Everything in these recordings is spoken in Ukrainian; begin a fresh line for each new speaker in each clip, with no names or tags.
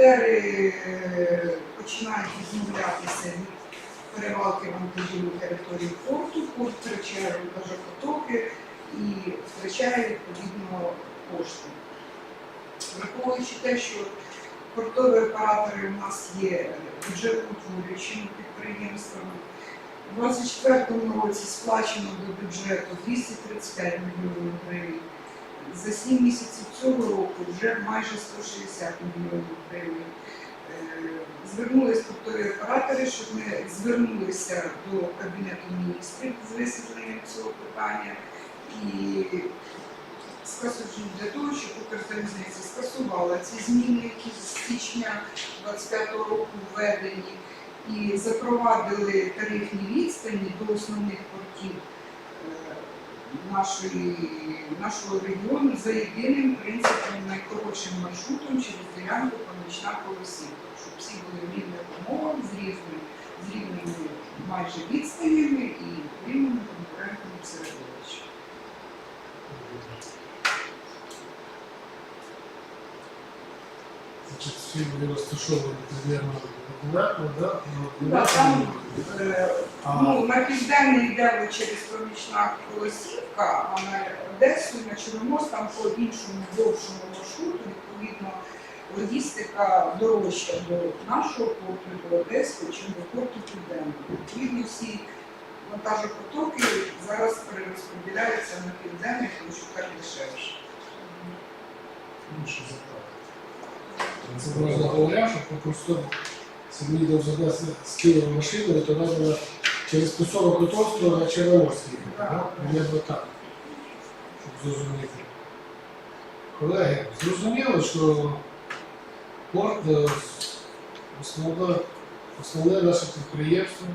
Волонтери е, починають відмовлятися від перевалки вантажів на території порту, порт втрачає вантажопотоки і втрачає відповідно кошти. Враховуючи те, що портові оператори у нас є бюджетоутворюючими підприємствами, у 2024 році сплачено до бюджету 235 мільйонів гривень. За 7 місяців цього року вже майже 160 мільйонів гривень. Е, Звернулись портові оператори, щоб ми звернулися до Кабінету міністрів з висвітленням цього питання і скасу- для того, щоб Укрзалізниця скасувала ці зміни, які з січня 25 року введені, і запровадили тарифні відстані до основних портів нашої, нашого регіону за єдиним принципом найкоротшим маршрутом через ділянку помічна колосівка, щоб всі були в рівних умовах з різними, рівними майже відстанями і в рівному конкурентному
всі були розташовані примерно однаково, да? Ну,
Да, там, е,
А,
Ну, на південний йде через помічна Колосівка, а на Одесу і на Чорноморськ там по іншому довшому маршруту, відповідно, логістика дорожча до нашого порту, до Одеського, чим до порту Південного. Відповідно, всі вантажопотоки зараз перерозподіляються на південний, тому що так дешевше.
ну, що за так? Це можна говоря, що по-простому собі їдав з Києва машиною, то треба через Писово Котовського на Черноморський. Да? Примерно так. Щоб зрозуміти. Колеги, зрозуміло, що порт е, основне, основне наше підприємство.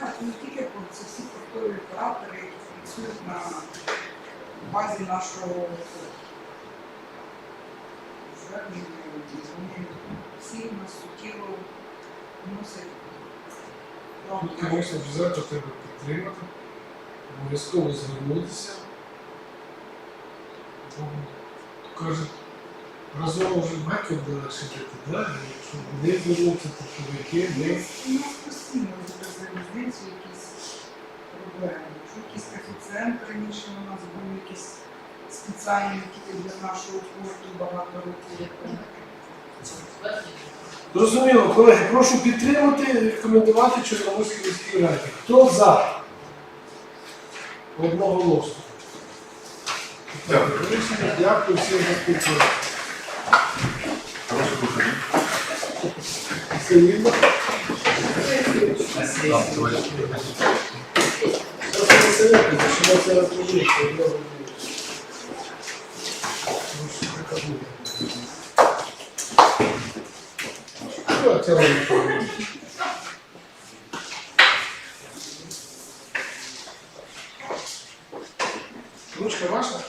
Так, не тільки порт, це всі портові оператори, які працюють на базі нашого. Звернення, вони всі суттєво вносять
мусимо взяти треба підтримати, обов'язково звернутися. Каже, разом вже батько буде шити, да? якщо не звернутися, то чоловіки, не.
У нас постійно якісь проблеми. Що якийсь коефіцієнт раніше у нас був якийсь спеціальний тільки для нашого порту багато років.
Зрозуміло, колеги, прошу підтримати, рекомендувати Чорноморській міській раді. Хто за? Одноголосно.
Дякую.
Рішення. Дякую всім за спілкування.
Хороше слухання.
Все вірно?
Так, давай.
Зараз не советую, що я це розповім, що я роблю. Ну, що таке буде? Що це робить? Ручка ваша?